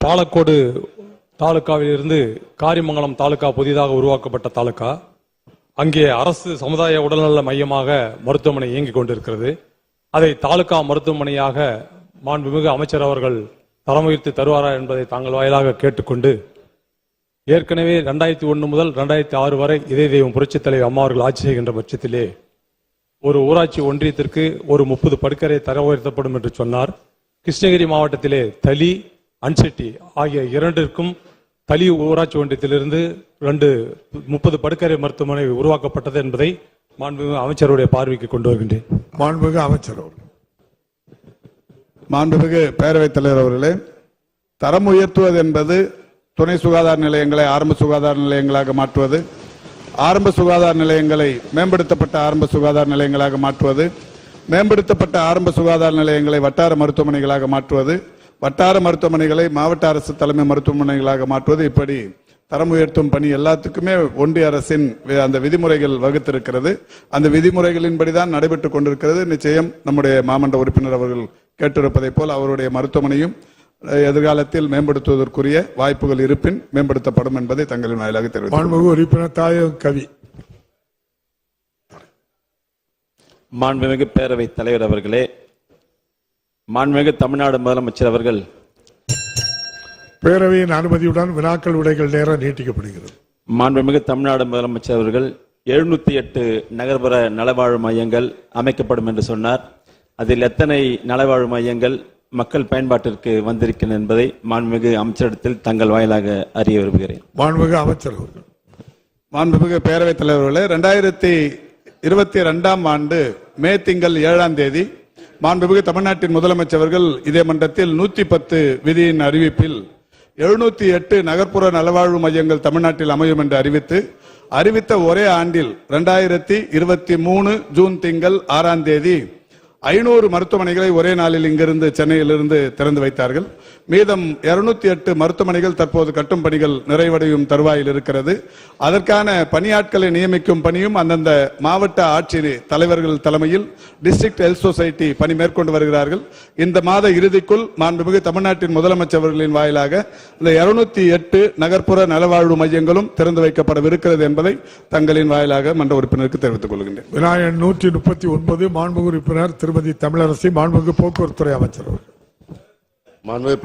பாலக்கோடு தாலுகாவிலிருந்து காரிமங்கலம் தாலுகா புதிதாக உருவாக்கப்பட்ட தாலுகா அங்கே அரசு சமுதாய உடல்நல மையமாக மருத்துவமனை இயங்கிக் கொண்டிருக்கிறது. அதை தாலுகா மருத்துவமனையாக மாண்புமிகு அமைச்சர் அவர்கள் தரம் உயர்த்தி தருவாரா என்பதை தாங்கள் வாயிலாக கேட்டுக்கொண்டு ஏற்கனவே ரெண்டாயிரத்தி ஒன்று முதல் ரெண்டாயிரத்தி ஆறு வரை இதே தெய்வம் புரட்சித் தலைவர் அம்மா அவர்கள் ஆட்சி செய்கின்ற பட்சத்திலே ஒரு ஊராட்சி ஒன்றியத்திற்கு ஒரு முப்பது படுக்கரை தர உயர்த்தப்படும் என்று சொன்னார். கிருஷ்ணகிரி மாவட்டத்திலே தலி அன்செட்டி ஆகிய இரண்டிற்கும் தலி ஊராட்சி ஒன்றியத்திலிருந்து ரெண்டு முப்பது படுக்கரை மருத்துவமனை உருவாக்கப்பட்டது என்பதை மாண்புமிகு அமைச்சருடைய பார்வைக்கு கொண்டு வருகின்றேன். மாண்புமிகு அமைச்சர் அவர்கள். மாண்புமிகு பேரவைத் தலைவர் அவர்களே தரம் உயர்த்துவது என்பது துணை சுகாதார நிலையங்களை ஆரம்ப சுகாதார நிலையங்களாக மாற்றுவது ஆரம்ப சுகாதார நிலையங்களை மேம்படுத்தப்பட்ட ஆரம்ப சுகாதார நிலையங்களாக மாற்றுவது மேம்படுத்தப்பட்ட ஆரம்ப சுகாதார நிலையங்களை வட்டார மருத்துவமனைகளாக மாற்றுவது வட்டார மருத்துவமனைகளை மாவட்ட அரசு தலைமை மருத்துவமனைகளாக மாற்றுவது இப்படி தரம் உயர்த்தும் பணி எல்லாத்துக்குமே ஒன்றிய அரசின் அந்த விதிமுறைகள் வகுத்திருக்கிறது. அந்த விதிமுறைகளின்படிதான் நடைபெற்றுக் கொண்டிருக்கிறது. நிச்சயம் நம்முடைய மாமன்ற உறுப்பினர் அவர்கள் கேட்டிருப்பதைப் போல் அவருடைய மருத்துவமனையும் எதிர்காலத்தில் மேம்படுத்துவதற்குரிய வாய்ப்புகள் இருப்பின் மேம்படுத்தப்படும் என்பதை தங்களின் வாயிலாக தெரிவித்தார் உறுப்பினர் தாயகம் கவி. மாண்புமிகு பேரவைத் தலைவர் அவர்களே மாண்புமிகு தமிழ்நாடு முதலமைச்சர் அவர்கள். பேரவையின் அனுமதியுடன் வினாக்கள் உடைகள் நேரம் நீட்டிக்கப்படுகிறது. மாண்புமிகு தமிழ்நாடு முதலமைச்சர் அவர்கள் எழுநூத்தி எட்டு நகர்ப்புற நலவாழ்வு மையங்கள் அமைக்கப்படும் என்று சொன்னார். அதில் எத்தனை நலவாழ்வு மையங்கள் மக்கள் பயன்பாட்டிற்கு வந்திருக்கின்றன என்பதை மாண்புமிகு அமைச்சரிடத்தில் தங்கள் வாயிலாக அறிய விரும்புகிறேன். மாண்புமிகு அமைச்சர் அவர்கள். மாண்புமிகு பேரவைத் தலைவர்களே ரெண்டாயிரத்தி இருபத்தி ரெண்டாம் ஆண்டு மே திங்கள் ஏழாம் தேதி மாண்புமிகு தமிழ்நாட்டின் முதலமைச்சர்கள் இதே மன்றத்தில் நூத்தி பத்து விதியின் அறிவிப்பில் எழுநூத்தி எட்டு நகர்ப்புற நலவாழ்வு மையங்கள் தமிழ்நாட்டில் அமையும் என்று அறிவித்து அறிவித்த ஒரே ஆண்டில் ரெண்டாயிரத்தி இருபத்தி மூணு ஜூன் திங்கள் ஆறாம் தேதி ஐநூறு மருத்துவமனைகளை ஒரே நாளில் இங்கிருந்து சென்னையிலிருந்து திறந்து வைத்தார்கள். மீதம் 208 எட்டு மருத்துவமனைகள் தற்போது கட்டும் பணிகள் நிறைவடையும் தருவாயில் இருக்கிறது. அதற்கான பணியாட்களை நியமிக்கும் பணியும் அந்தந்த மாவட்ட ஆட்சி தலைவர்கள் தலைமையில் டிஸ்ட்ரிக்ட் ஹெல்த் சொசைட்டி பணி மேற்கொண்டு வருகிறார்கள். இந்த மாத இறுதிக்குள் மாண்புமிகு தமிழ்நாட்டின் முதலமைச்சர்களின் வாயிலாக இந்த 208 எட்டு நகர்ப்புற நலவாழ்வு மையங்களும் திறந்து வைக்கப்படவிருக்கிறது என்பதை தங்களின் வாயிலாக மன்ற உறுப்பினருக்கு தெரிவித்துக் கொள்கின்றேன். விநாயகன் நூற்றி முப்பத்தி ஒன்பது மாண்புமிகு உறுப்பினர் திருமதி தமிழரசி மாண்புமிகு போக்குவரத்துறை அமைச்சர் அவர்கள். மாண்புமிகு